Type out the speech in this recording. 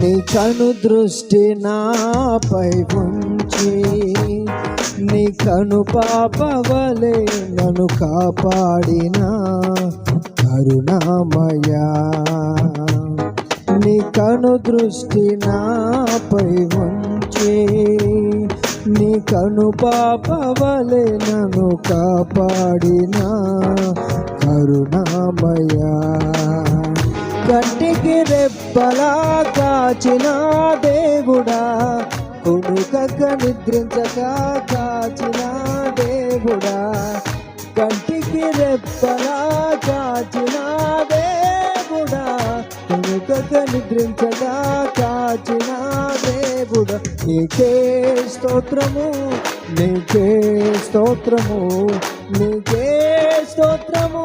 నీ కను దృష్టి నాపై ఉంచి నీ కను పాపవలే నన్ను కాపాడిన కరుణామయా. నీ కను దృష్టి నాపై ఉంచి నీ కను పాపవలే నన్ను కాపాడిన కరుణామయా. కంటికి రెప్పలా కాచిన దేవుడా కొడుకక నిద్రించక కాచిన దేవుడా కంటికి రెప్పలా కాచిన దేవుడా కొడుకక నిద్రించక కాచిన దేవుడా. నీకే స్తోత్రము నీకే స్తోత్రము నీకే స్తోత్రము.